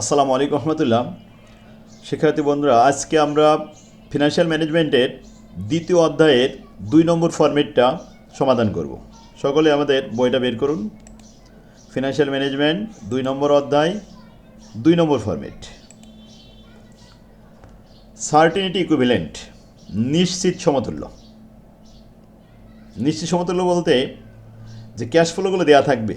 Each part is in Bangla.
আসসালামু আলাইকুম রহমতুল্লাহ। শিক্ষার্থী বন্ধুরা, আজকে আমরা ফিনান্সিয়াল ম্যানেজমেন্টের দ্বিতীয় অধ্যায়ের দুই নম্বর ফরম্যাটটা সমাধান করব। সকলে আমাদের বইটা বের করুন। ফিনান্সিয়াল ম্যানেজমেন্ট দুই নম্বর অধ্যায়, দুই নম্বর ফরম্যাট সার্টিনিটি ইকুইভ্যালেন্ট নিশ্চিত সমতুল্য। নিশ্চিত সমতুল্য বলতে যে ক্যাশ ফ্লোগুলো দেওয়া থাকবে,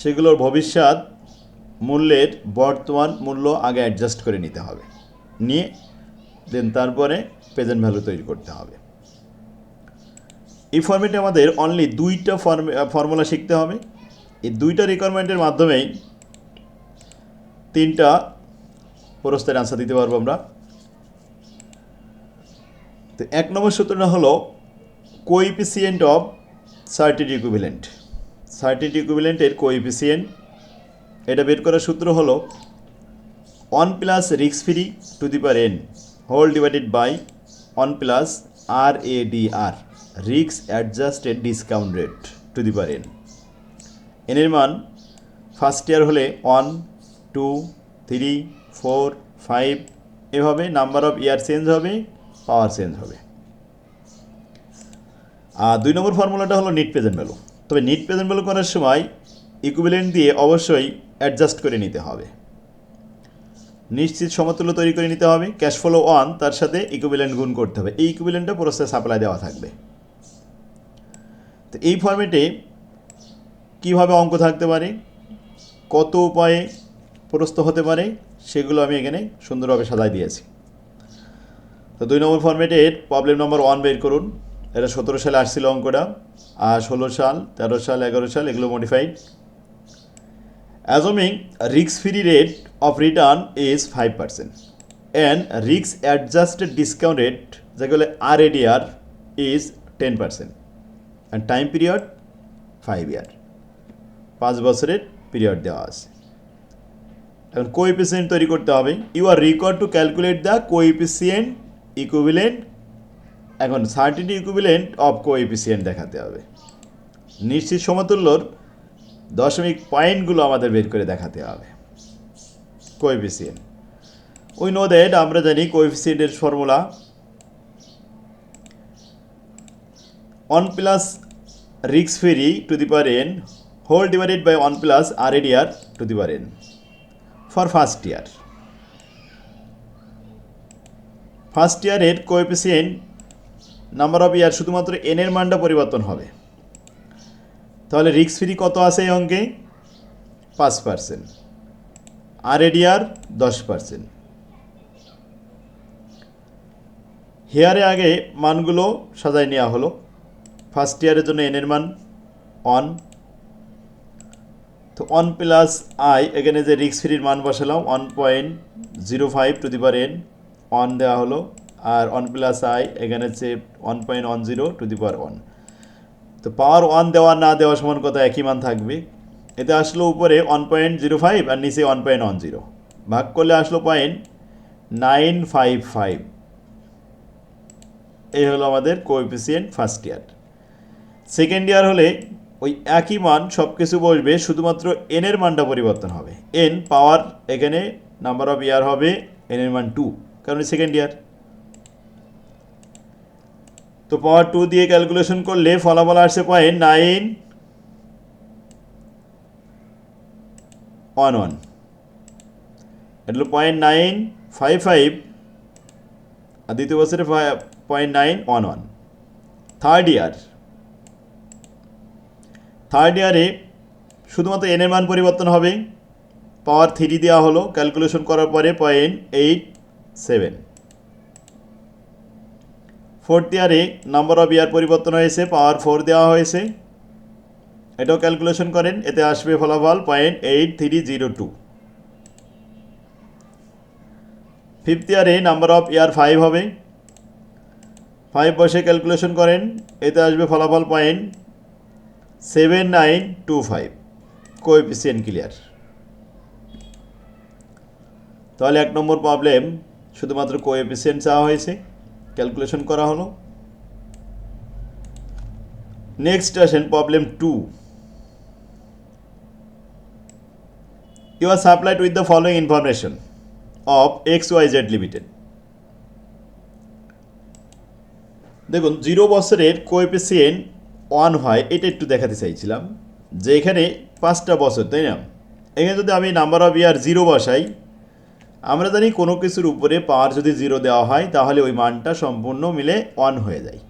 সেগুলোর ভবিষ্যৎ মূল্যের বর্তমান মূল্য আগে অ্যাডজাস্ট করে নিতে হবে। নিয়ে দেন তারপরে প্রেজেন্ট ভ্যালু তৈরি করতে হবে। এই ফর্মেটে আমাদের অনলি দুইটা ফর্মে ফর্মুলা শিখতে হবে। এই দুইটা রিকোয়ারমেন্টের মাধ্যমেই তিনটা প্রশ্নের আনসার দিতে পারব আমরা। তো এক নম্বর সূত্রটা হলো কোইপিসিয়েন্ট অফ সার্টিড ইকুইভ্যালেন্ট সার্টিড ইকুইভ্যালেন্টের কোইপিসিয়েন্ট এটা বের করার সূত্র হলো ওয়ান প্লাস রিক্স free to the per N whole divided by one plus R A D আর রিক্স adjusted discount rate two the per N এনের মান ফার্স্ট ইয়ার হলে one two three four five এভাবে নাম্বার অফ ইয়ার চেঞ্জ হবে পাওয়ার চেঞ্জ হবে। আর দুই নম্বর ফর্মুলাটা হলো নিট প্রেজেন্ট ভ্যালু তবে নিট প্রেজেন্ট ভ্যালু করার সময় ইকুইভ্যালেন্ট দিয়ে অবশ্যই অ্যাডজাস্ট করে নিতে হবে। নিশ্চিত সমতুল্য তৈরি করে নিতে হবে। ক্যাশ ফ্লো ওয়ান তার সাথে ইকুইভ্যালেন্ট গুণ করতে হবে। এই ইকুইভ্যালেন্টটা প্রসেস সাপ্লাই দেওয়া থাকবে। তো এই ফর্মেটে কীভাবে অঙ্ক থাকতে পারে? কত উপায়ে প্রস্ত হতে পারে? সেগুলো আমি এখানে সুন্দরভাবে সাজাই দিয়েছি। তো দুই নম্বর ফর্মেটের প্রবলেম নম্বর ওয়ান বের করুন। এটা সতেরো সালে আসছিল অঙ্কটা। আর ষোলো সাল, তেরো সাল, এগারো সাল, এগুলো মডিফাইড অ্যাজমিং রিক্স free rate of return is five percent and রিক্স অ্যাডজাস্টেড ডিসকাউন্ট রেট যেগুলো আর ADR is ten percent and time period five year পাঁচ বছরের পিরিয়ড দেওয়া আছে। এখন কোএফিসিয়েন্ট তৈরি করতে হবে। You are required to calculate the coefficient equivalent এখন সার্টিটি ইকুইভ্যালেন্ট অফ কোএফিসিয়েন্ট দেখাতে হবে। নিশ্চিত সমতুল্যর দশমিক পয়েন্টগুলো আমাদের বের করে দেখাতে হবে। কোএফিসিয়েন্ট। উই নো দ্যাট আমরা জানি কোএফিসিয়েন্টের ফর্মুলা ওয়ান প্লাস রিক্স free to the power N whole divided by one plus R ADR to the power N for first year first ইয়ারের কোএফিসিয়েন্ট নাম্বার অফ ইয়ার শুধুমাত্র এনের মানটা পরিবর্তন হবে। তাহলে রিক্স ফ্রি কত আছে এই অঙ্কে? পাঁচ পার্সেন্ট আর এডিআর দশ পার্সেন্ট হেয়ারে আগে মানগুলো সাজাই নেওয়া হলো। ফার্স্ট ইয়ারের জন্য এনের মান অন তো ওয়ান প্লাস আই এখানে যে রিক্স ফ্রির মান বসালাম one point zero five to the power N one দেওয়া হলো। আর ওয়ান প্লাস আই এখানে হচ্ছে one point one zero to the power one তো পাওয়ার ওয়ান দেওয়া না দেওয়া সমান কথা একই মান থাকবে। এতে আসলো উপরে ওয়ান পয়েন্ট জিরো ফাইভ আর নিচে ওয়ান পয়েন্ট ওয়ান জিরো ভাগ করলে আসলো পয়েন্ট নাইন ফাইভ ফাইভ এই হলো আমাদের coefficient first year second year হলে ওই একই মান সব কিছু বসবে, শুধুমাত্র এনের মানটা পরিবর্তন হবে। এন পাওয়ার এখানে নাম্বার অফ ইয়ার হবে এনের মান টু কারণ সেকেন্ড ইয়ার তো পাওয়ার টু দিয়ে ক্যালকুলেশন করলে ফলাফল আসছে পয়েন্ট নাইন ওয়ান ওয়ান এটা হলো পয়েন্ট নাইন ফাইভ ফাইভ আর দ্বিতীয় বছরে point nine one one third year third ইয়ারে শুধুমাত্র এনের মান পরিবর্তন হবে। পাওয়ার থ্রি দেওয়া হলো। ক্যালকুলেশন করার পরে পয়েন্ট এইট সেভেন ফোর্থ ইয়ারে নাম্বার অফ ইয়ার পরিবর্তন হয়েছে পাওয়ার ফোর দেওয়া হয়েছে। এটাও ক্যালকুলেশন করেন, এতে আসবে ফলাফল point eight three zero two fifth ইয়ারে নাম্বার অফ ইয়ার ফাইভ হবে। ফাইভ বসে ক্যালকুলেশন করেন, এতে আসবে ফলাফল point seven nine two five coefficient clear তাহলে এক নম্বর প্রবলেম শুধুমাত্র কোএফিসিয়েন্ট চাওয়া হয়েছে। ক্যালকুলেশন করা হলো। নেক্সট আসেন problem to you are supplied with the with information of X Y Z limited দেখুন জিরো বছরের কোএফিসিয়েন্ট ওয়ান হয়, এটা একটু দেখাতে চাইছিলাম, যে এখানে পাঁচটা বছর, তাই না? এখানে যদি আমি নাম্বার অফ ইয়ার জিরো বসাই আমরা জানি কোনো কিছুর উপরে পাওয়ার যদি জিরো দেওয়া হয়, তাহলে ওই মানটা সম্পূর্ণ মিলে ওয়ান হয়ে যায়।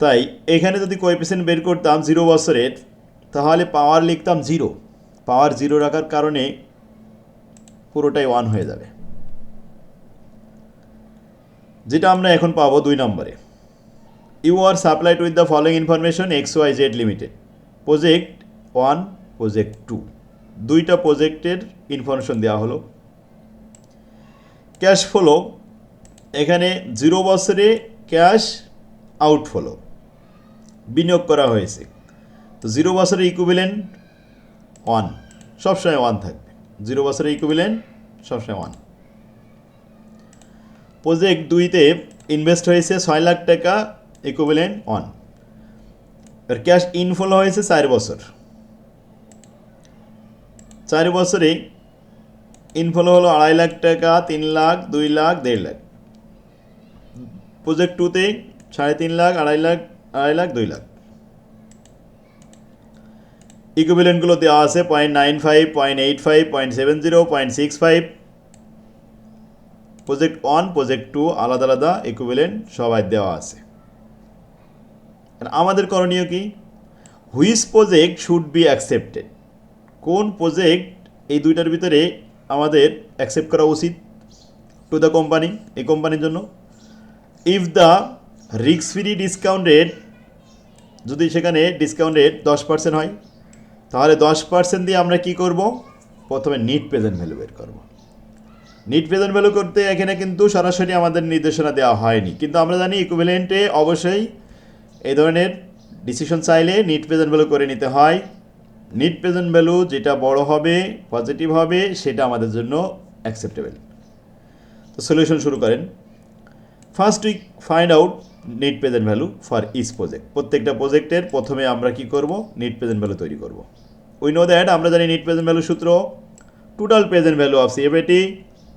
তাই এখানে যদি কোএফিসিয়েন্ট বের করতাম জিরো বছরের তাহলে পাওয়ার লিখতাম জিরো পাওয়ার জিরো রাখার কারণে পুরোটাই ওয়ান হয়ে যাবে। যেটা আমরা এখন পাবো দুই নম্বরে। You are supplied with the following information X Y Z limited project one project two দুইটা প্রজেক্টের ইনফরমেশন দেওয়া হলো। ক্যাশ ফ্লো এখানে জিরো বছরে ক্যাশ আউট আউটফ্লো বিনিয়োগ করা হয়েছে। তো জিরো বছরের ইকুইভ্যালেন্ট ওয়ান সবসময় ওয়ান থাকবে। জিরো বছরের ইকুইভ্যালেন্ট সবসময় ওয়ান প্রজেক্ট দুইতে ইনভেস্ট হয়েছে ছয় লাখ টাকা ইকুইভ্যালেন্ট ওয়ানের ক্যাশ ইনফ্লো হয়েছে চার বছর। চার বছরে ইনফ্লো হলো আড়াই লাখ টাকা, তিন লাখ, দুই লাখ, দেড় লাখ। প্রজেক্ট টুতে সাড়ে তিন লাখ, আড়াই লাখ আড়াই লাখ, দুই লাখ। ইকুইভ্যালেন্টগুলো দেওয়া আছে point nine five point eight five point seven zero point six five project one project two আলাদা আলাদা ইকুইভ্যালেন্ট সবাই দেওয়া আছে। আমাদের করণীয় কি? Which project should be accepted কোন প্রজেক্ট এই দুইটার ভিতরে আমাদের অ্যাকসেপ্ট করা উচিত টু দ্য কোম্পানি এই কোম্পানির জন্য? ইফ দ্য রিক্স ফ্রি ডিসকাউন্ট রেট যদি সেখানে ডিসকাউন্ট রেট দশ পার্সেন্ট হয়, তাহলে দশ পার্সেন্ট দিয়ে আমরা কি করব? প্রথমে নিট প্রেজেন্ট ভ্যালু বের করব। নিট প্রেজেন্ট ভ্যালু করতে এখানে কিন্তু সরাসরি আমাদের নির্দেশনা দেওয়া হয়নি। কিন্তু আমরা জানি ইকুইভ্যালেন্টে অবশ্যই এই ধরনের ডিসিশন চাইলে নিট প্রেজেন্ট ভ্যালু করে নিতে হয়। নিট প্রেজেন্ট ভ্যালু যেটা বড় হবে পজিটিভ হবে, সেটা আমাদের জন্য অ্যাকসেপ্টেবল তো সলিউশন শুরু করেন। First we find out net present value for each project প্রত্যেকটা প্রজেক্টের প্রথমে আমরা কি করব? নিট প্রেজেন্ট ভ্যালু তৈরি করব। উই নো দ্যাট আমরা জানি নিট প্রেজেন্ট ভ্যালু সূত্র। Total present value of CFAT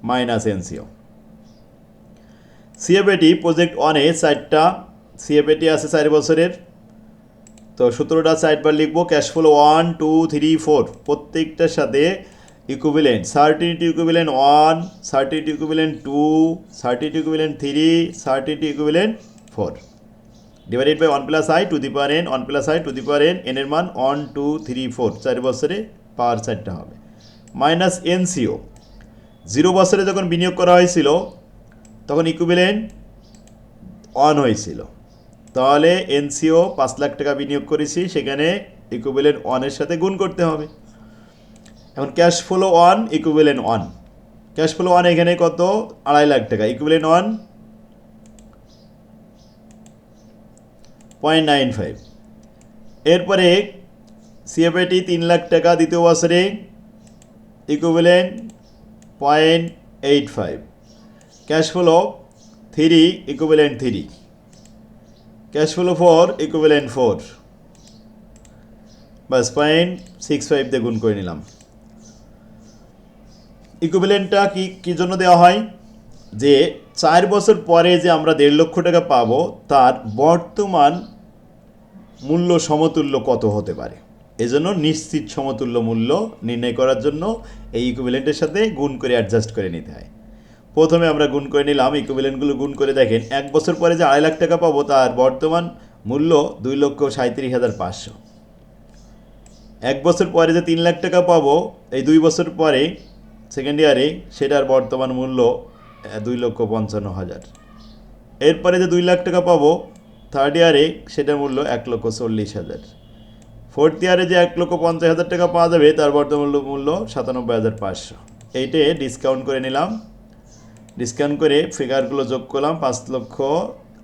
minus NCO CFAT project ওয়ানে চারটা সিএফএটি আছে চার বছরের। তো সতেরোটা সাইডবার লিখব cash flow one two three four প্রত্যেকটার সাথে equivalent certainty equivalent one certainty equivalent two certainty equivalent three certainty equivalent four divided by one plus i to the power n one plus i to the power n এনের মান ওয়ান টু থ্রি ফোর চার বছরে পাওয়ার চারটা হবে। মাইনাস এনসিও জিরো বছরে যখন বিনিয়োগ করা হয়েছিল, তখন ইকুইভ্যালেন্ট অন হয়েছিল। তাহলে এনসিও পাঁচ লাখ টাকা বিনিয়োগ করেছি, সেখানে ইকুইভ্যালেন্ট ওয়ানের সাথে গুণ করতে হবে। এখন cash flow one equivalent one cash flow one এখানে কত? আড়াই লাখ টাকা। Equivalent one point nine five এরপরে সিএফএটি তিন লাখ টাকা দ্বিতীয় বছরে equivalent point eight five cash flow three equivalent three cash flow four equivalent four বাস পয়েন্ট সিক্স ফাইভ দিয়ে গুণ করে নিলাম। ইকুইভ্যালেন্টটা কি, কী জন্য দেওয়া হয়? যে চার বছর পরে যে আমরা দেড় লক্ষ টাকা পাবো, তার বর্তমান মূল্য সমতুল্য কত হতে পারে? এজন্য নিশ্চিত সমতুল্য মূল্য নির্ণয় করার জন্য এই ইকুইভ্যালেন্টের সাথে গুণ করে অ্যাডজাস্ট করে নিতে হয়। প্রথমে আমরা গুণ করে নিলাম ইকুইভ্যালেন্টগুলো গুণ করে দেখেন, এক বছর পরে যে আড়াই লাখ টাকা পাবো, তার বর্তমান মূল্য দুই লক্ষ সাঁত্রিশ হাজার পাঁচশো। এক বছর পরে যে তিন লাখ টাকা পাবো, এই দুই বছর পরে সেকেন্ড ইয়ারে সেটার বর্তমান মূল্য দুই লক্ষ পঞ্চান্ন হাজার। এরপরে যে দুই লাখ টাকা পাবো থার্ড ইয়ারে সেটার মূল্য এক লক্ষ চল্লিশ হাজার। ফোর্থ ইয়ারে যে এক লক্ষ পঞ্চাশ হাজার টাকা পাওয়া যাবে, তার বর্তমান মূল্য সাতানব্বই হাজার পাঁচশো। এইটে ডিসকাউন্ট করে নিলাম। ডিসকাউন্ট করে ফিগারগুলো যোগ করলাম পাঁচ লক্ষ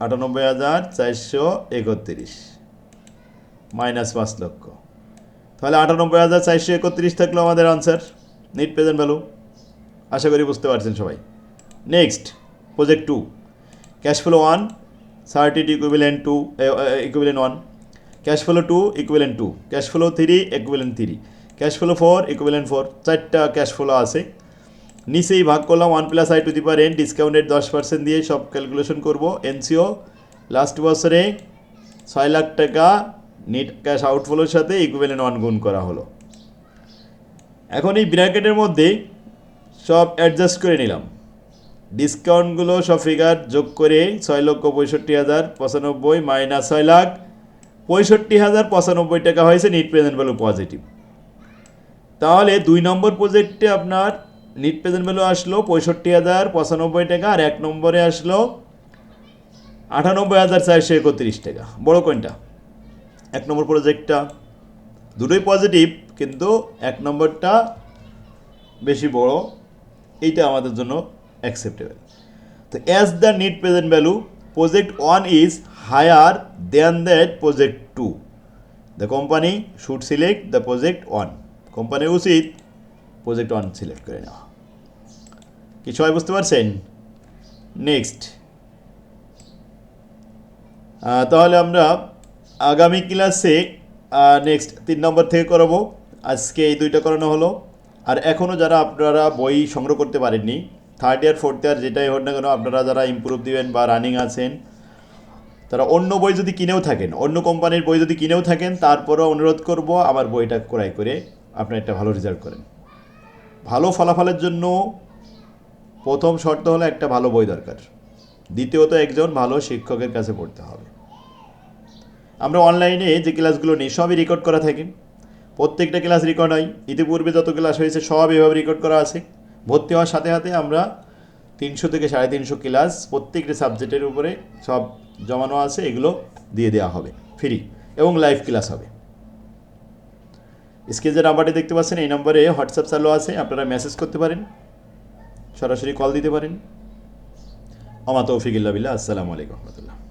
আটানব্বই হাজার চারশো একত্রিশ। মাইনাস পাঁচ লক্ষ। তাহলে আটানব্বই হাজার চারশো একত্রিশ থাকল আমাদের আনসার নিট প্রেজেন্ট ভ্যালু আশা করি বুঝতে পারছেন সবাই। Next project two cash flow one certainty equivalent two equivalent one cash flow two equivalent two cash flow three equivalent three cash flow four equivalent four চারটা ক্যাশ ফ্লো আছে। নিচেই ভাগ করলাম one plus i to the per n discounted দশ পার্সেন্ট দিয়ে সব ক্যালকুলেশন করব এনসিও লাস্ট বছরে ছয় লাখ টাকা নেট ক্যাশ আউটফ্লোর সাথে ইকুইভ্যালেন্ট ওয়ান গুণ করা হলো। এখন এই ব্র্যাকেটের মধ্যে সব অ্যাডজাস্ট করে নিলাম। ডিসকাউন্টগুলো সব ফিগার যোগ করে ছয় লক্ষ পঁয়ষট্টি হাজার পঁচানব্বই মাইনাস ছয় লাখ পঁয়ষট্টি হাজার পঁচানব্বই টাকা হয়েছে নিট প্রেজেন্ট ভ্যালু পজিটিভ তাহলে দুই নম্বর প্রজেক্টে আপনার নিট প্রেজেন্ট ভ্যালু আসলো পঁয়ষট্টি হাজার, পঁচানব্বই টাকা আর এক নম্বরে আসলো আটানব্বই হাজার চারশো একত্রিশ টাকা। বড় কোনটা এক নম্বর প্রজেক্টটা দুটোই পজিটিভ কিন্তু এক নম্বরটা বেশি বড়। এইটা আমাদের জন্য অ্যাকসেপ্টেবল তো as the net present value project one is higher than that project two the company should select the project one company উচিত প্রজেক্ট ওয়ান সিলেক্ট করে নেওয়া। কি সবাই বুঝতে পারছেন? নেক্সট তাহলে আমরা আগামী ক্লাসে নেক্সট তিন নম্বর থেকে করাবো। আজকে এই দুইটা করানো হলো। আর এখনও যারা আপনারা বই সংগ্রহ করতে পারেননি থার্ড ইয়ার ফোর্থ ইয়ার যেটাই হোক না কেন, আপনারা যারা ইমপ্রুভ দিবেন বা রানিং আছেন, তারা অন্য বই যদি কিনেও থাকেন, অন্য কোম্পানির বই যদি কিনেও থাকেন, তারপরেও অনুরোধ করব আমার বইটা ক্রয় করে আপনার একটা ভালো রেজাল্ট করেন। ভালো ফলাফলের জন্য প্রথম শর্ত হলো একটা ভালো বই দরকার। দ্বিতীয়ত একজন ভালো শিক্ষকের কাছে পড়তে হবে। আমরা অনলাইনে যে ক্লাসগুলো নিই, সবই রেকর্ড করা থাকে। প্রত্যেকটা ক্লাস রেকর্ড হয়। ইতিপূর্বে যত ক্লাস হয়েছে, সব এভাবে রেকর্ড করা আছে। ভর্তি হওয়ার সাথে সাথে আমরা তিনশো থেকে সাড়ে তিনশো ক্লাস প্রত্যেকটা সাবজেক্টের উপরে সব জমানো আছে, এগুলো দিয়ে দেওয়া হবে। ফ্রি এবং লাইভ ক্লাস হবে। যে নাম্বারটি দেখতে পাচ্ছেন, এই নম্বরে হোয়াটসঅ্যাপ চালু আছে, আপনারা মেসেজ করতে পারেন। সরাসরি কল দিতে পারেন। আমা তৌফিক বিল্লাহ। আসসালামু আলাইকুম রহমতুল্লাহ।